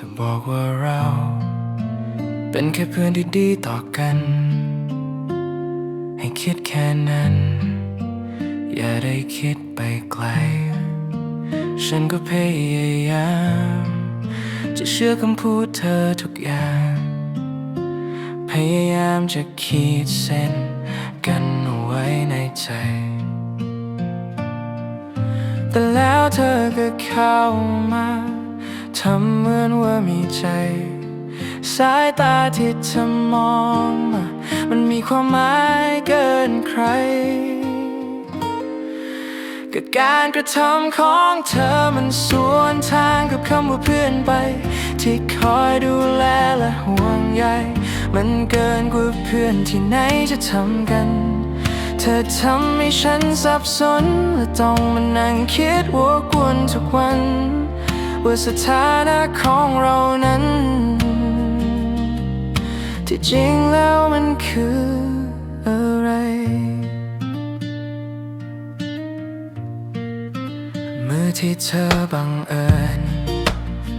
จะบอกว่าเรา เป็นแค่เพื่อนที่ดีต่อกัน ให้คิดแค่นั้น อย่าได้คิดไปไกล ฉันก็พยายาม จะเชื่อคำพูดเธอทุกอย่าง พยายามจะขีดเส้นกันเอาไว้ในใจแต่แล้วเธอก็เข้ามา ทำเหมือนว่ามีใจ สายตาที่เธอมองมามันมีความหมายเกินใครกับการกระทำของเธอมันสวนทางกับคำว่าเพื่อนไป ที่คอยดูแลและห่วงใยมันเกินกว่าเพื่อนที่ไหนจะทำกัน เธอทำให้ฉันสับสนและต้องมานั่งคิดวกวนทุกวัน ว่าสถานะของเรานั้น ที่จริงแล้วมันคืออะไร มือที่เธอบังเอิญ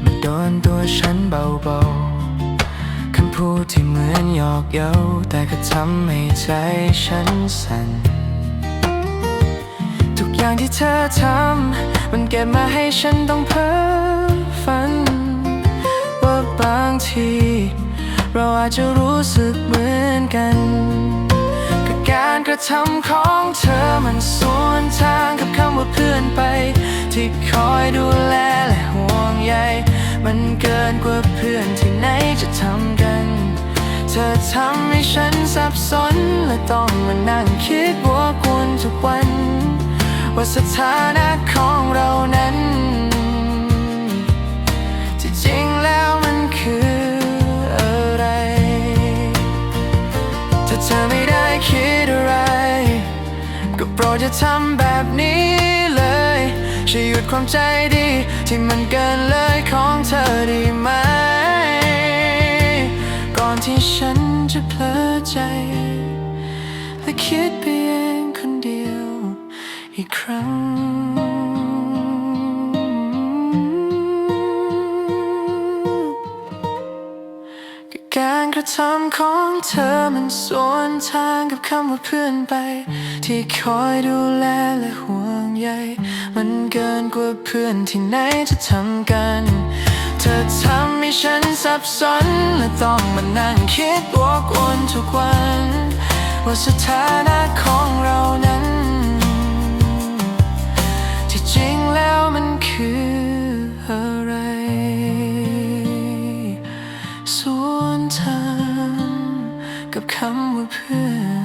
มาโดนตัวฉันเบาๆคำพูดที่เหมือนหยอกเย้าแต่ก็ทำให้ใจฉันสั่นทุกอย่างที่เธอทำมันเก็บมาให้ฉันต้องเพ้อ ฝัน ว่าบางที เราอาจจะรู้สึกเหมือนกัน กับการกระทำของเธอมันสวนทางกับคำว่าเพื่อนไป ที่คอยดูแลและห่วงใยมันเกินกว่าเพื่อนที่ไหนจะทำกัน เธอทำให้ฉันสับสน และต้องมานั่งคิดวกวนทุกวัน ว่าสถานะของเรานั้น จะทำแบบนี้เลยช่วยหยุดความใจดี ที่มันเกินเลยของเธอได้ไหม ก่อนที่ฉันจะเพลอใจ และคิดไปเองคนเดียวอีกครั้ง การกระทำของเธอมันสวนทางกับคำว่าเพื่อนไป ที่คอยดูแลและห่วงใย มันเกินกว่าเพื่อนที่ไหนจะทำกัน เธอทำให้ฉันสับสนและต้องมานั่งคิดวกวนทุกวัน ว่าสถานะของเราำ